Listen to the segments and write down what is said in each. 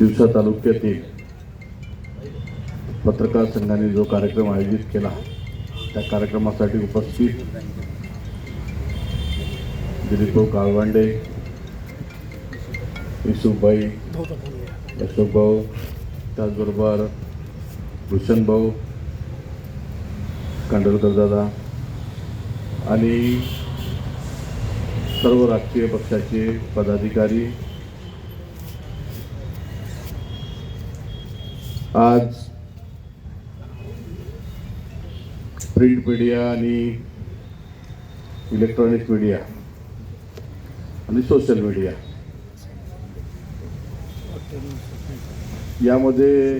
दिवसा तालुक्यातील पत्रकार संघाने जो कार्यक्रम आयोजित केला त्या कार्यक्रमासाठी उपस्थित दिलीपभाऊ काळवांडे युसुफबाई अशोकभाऊ त्याचबरोबर भूषणभाऊ कांडोलकर दादा आणि सर्व राजकीय पक्षाचे पदाधिकारी आज प्रिंट मीडिया आणि इलेक्ट्रॉनिक मीडिया आणि सोशल मीडिया यामध्ये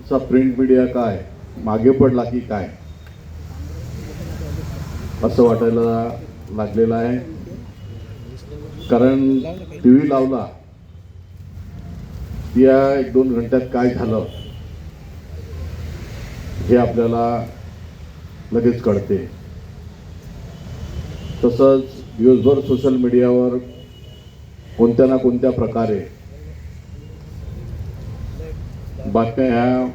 असा प्रिंट मीडिया काय मागे पडला की काय असं वाटायला लागलेलं आहे. कारण टी व्ही लावला या एक दोन घंट्यात काय झालं हे आपल्याला लगेच कळते. तसंच दिवसभर सोशल मीडियावर कोणत्या ना कोणत्या प्रकारे बातम्या ह्या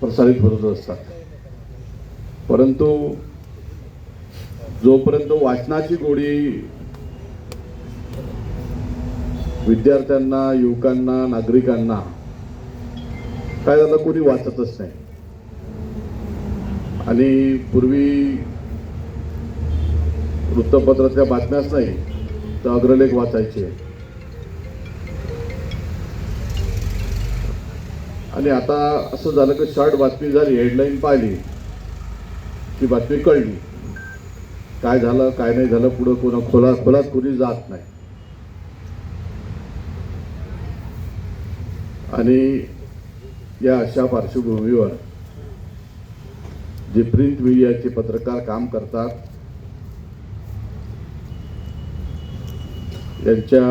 प्रसारित होत असतात. परंतु जोपर्यंत वाचनाची गोडी विद्यार्थ्यांना युवकांना नागरिकांना काय झालं कोणी वाचतच नाही. आणि पूर्वी वृत्तपत्रातल्या बातम्याच नाही तर अग्रलेख वाचायचे. आणि आता असं झालं की शॉर्ट बातमी झाली हेडलाईन पाहिली ती बातमी कळली. काय झालं काय नाही झालं पुढं कोणा खोला खोलात कोणी जात नाही. आणि या अशा पार्श्वभूमीवर जे प्रिंट मीडियाचे पत्रकार काम करतात यांच्या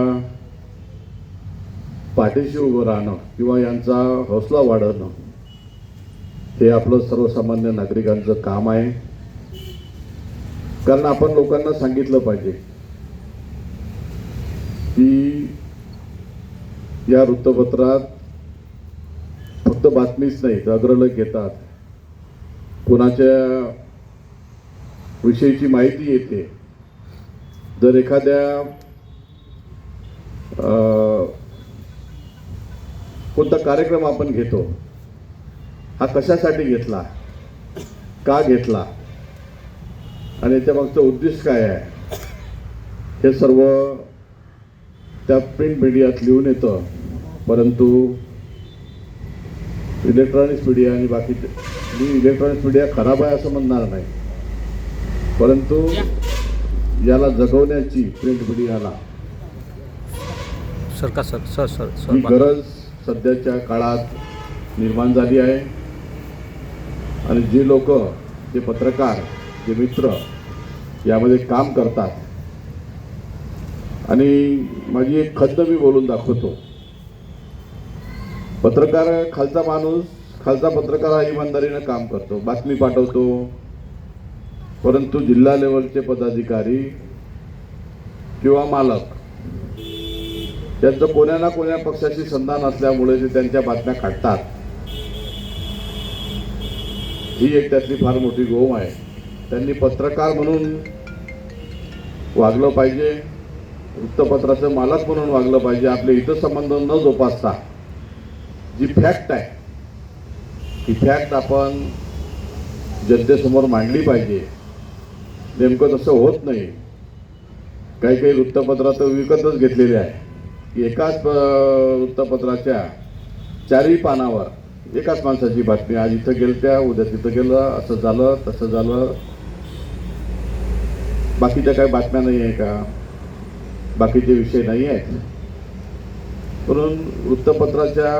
पाठीशी उभं राहणं किंवा यांचा हौसला वाढवणं हे आपलं सर्वसामान्य नागरिकांचं काम आहे. कारण आपण लोकांना सांगितलं पाहिजे की या वृत्तपत्रात फक्त बातमीच नाही तर अग्रलेख येतात कोणाच्या विषयीची माहिती येते. जर एखाद्या कोणता कार्यक्रम आपण घेतो हा कशासाठी घेतला का घेतला आणि याच्या मागचं उद्दिष्ट काय आहे हे सर्व त्या प्रिंट मीडियात लिहून येतं. परंतु इलेक्ट्रॉनिक्स मीडिया आणि बाकीचे मी इलेक्ट्रॉनिक्स मीडिया खराब आहे असं म्हणणार नाही. परंतु याला जगवण्याची प्रिंट मीडियाला सर का सर सर सर ही सर गरज सध्याच्या काळात निर्माण झाली आहे. आणि जे लोक जे पत्रकार जे मित्र यामध्ये काम करतात. आणि माझी एक खंत मी बोलून दाखवतो. पत्रकार खालचा माणूस खालचा पत्रकार हा इमानदारीनं काम करतो. बातमी पाठवतो. परंतु जिल्हा लेवलचे पदाधिकारी किंवा मालक त्यांचं कोण्या ना कोण्या पक्षाशी संधान असल्यामुळे ते त्यांच्या बातम्या काढतात. ही एक त्यातली फार मोठी गोम आहे. त्यांनी पत्रकार म्हणून वागलं पाहिजे. वृत्तपत्राचं मालक म्हणून वागलं पाहिजे. आपले हितसंबंध न जोपासता जी फॅक्ट आहे ती फॅक्ट आपण जनतेसमोर मांडली पाहिजे. नेमकं तसं होत नाही. काही काही वृत्तपत्र तर विकतच घेतलेले आहे. की एकाच वृत्तपत्राच्या चारही पानावर एकाच माणसाची बातमी. आज इथं गेलं त्या उद्या तिथं गेलं असं झालं तसं झालं. बाकीच्या काही बातम्या नाही आहे का? बाकीचे विषय नाही आहेत. म्हणून वृत्तपत्राच्या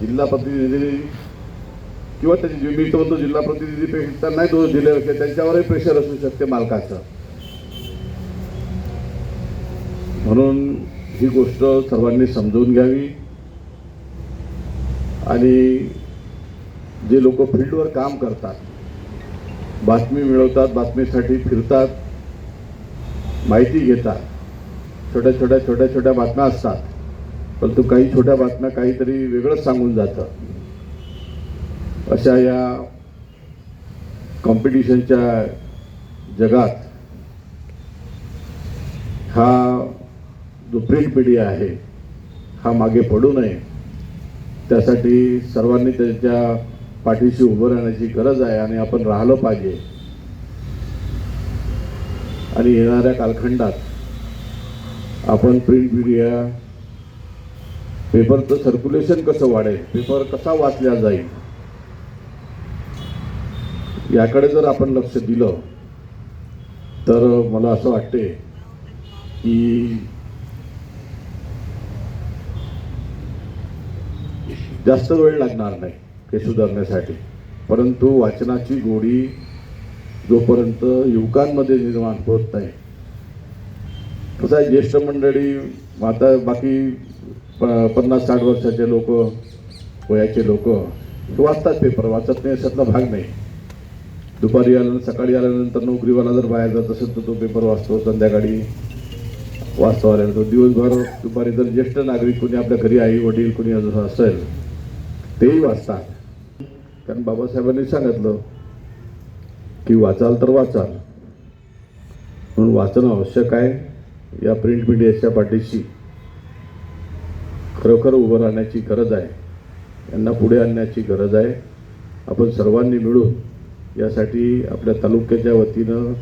जिल्हा प्रतिनिधी किंवा त्याची जी- मी म्हणतो जिल्हा प्रतिनिधीपेक्षा नाही तो जिल्ह्यापेक्षा त्यांच्यावरही प्रेशर असू शकते मालकाचं. म्हणून ही गोष्ट सर्वांनी समजून घ्यावी. आणि जे लोक फील्डवर काम करतात बातमी मिळवतात बातमीसाठी फिरतात माहिती घेतात छोट्या छोट्या छोट्या छोट्या बातम्या असतात परंतु काही छोट्या बातम्या काहीतरी वेगळंच सांगून जातं. अशा या कॉम्पिटिशनच्या जगात हा जो प्रिंट मीडिया आहे. हा मागे पडू नये. त्यासाठी सर्वांनी त्याच्या पाठीशी उभं राहण्याची गरज आहे आणि आपण राहिलं पाहिजे. आणि येणाऱ्या कालखंडात आपण प्रिंट मीडिया पेपरचं सर्क्युलेशन कसं वाढेल? पेपर कसा वाचला जाईल? याकडे जर आपण लक्ष दिलं तर मला असं वाटते की जास्त वेळ लागणार नाही हे सुधारण्यासाठी परंतु वाचनाची गोडी जोपर्यंत युवकांमध्ये निर्माण होत नाही. कसं आहे ज्येष्ठ मंडळी आता बाकी प- पन्नास साठ वर्षाचे लोक वयाचे लोक वाचतात पेपर वाचत नाही अशातला भाग नाही. दुपारी आल्यानंतर सकाळी आल्यानंतर नोकरीवाला जर बाहेर जात असेल तर तो पेपर वाचतो संध्याकाळी वाचतो आल्यानंतर. दिवसभर दुपारी जर ज्येष्ठ नागरिक कोणी आपल्या घरी आई वडील कोणी अजून असेल तेही वाचतात. कारण बाबासाहेबांनी सांगितलं की वाचाल तर वाचाल. म्हणून वाचणं आवश्यक आहे या प्रिंट मीडियाच्या पाठीशी. खरोखर उभं राहण्याची गरज आहे. यांना पुढे आणण्याची गरज आहे. आपण सर्वांनी मिळून यासाठी आपल्या तालुक्याच्या वतीनं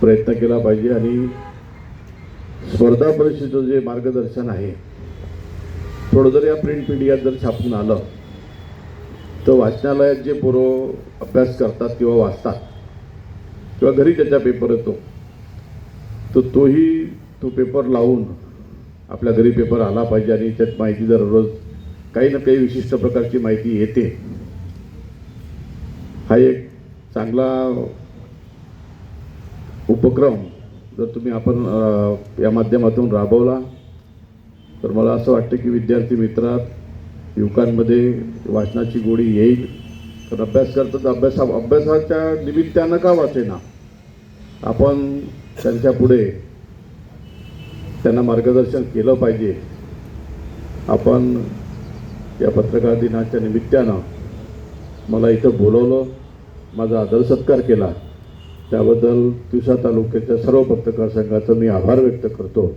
प्रयत्न केला पाहिजे आणि स्पर्धा परीक्षेचं जे मार्गदर्शन आहे थोडं जर या प्रिंट मीडियात जर छापून आलं तर वाचनालयात जे पोरं अभ्यास करतात किंवा वाचतात किंवा घरी त्याचा पेपर येतो तर तोही तो पेपर लावून आपल्या घरी पेपर आला पाहिजे आणि त्यात माहिती दररोज काही ना काही विशिष्ट प्रकारची माहिती येते. हा एक चांगला उपक्रम जर तुम्ही आपण या माध्यमातून राबवला तर मला असं वाटतं की विद्यार्थी मित्रात युवकांमध्ये वाचनाची गोडी येईल. तर अभ्यास करतात अभ्यासा अभ्यासाच्या निमित्तानं का वाचेना? आपण त्यांच्या पुढे त्यांना मार्गदर्शन केलं पाहिजे. आपण या पत्रकार दिनाच्या निमित्तानं मला इथं बोलवलं माझा आदर सत्कार केला. त्याबद्दल तिवसा तालुक्याच्या सर्व पत्रकार संघाचं मी आभार व्यक्त करतो.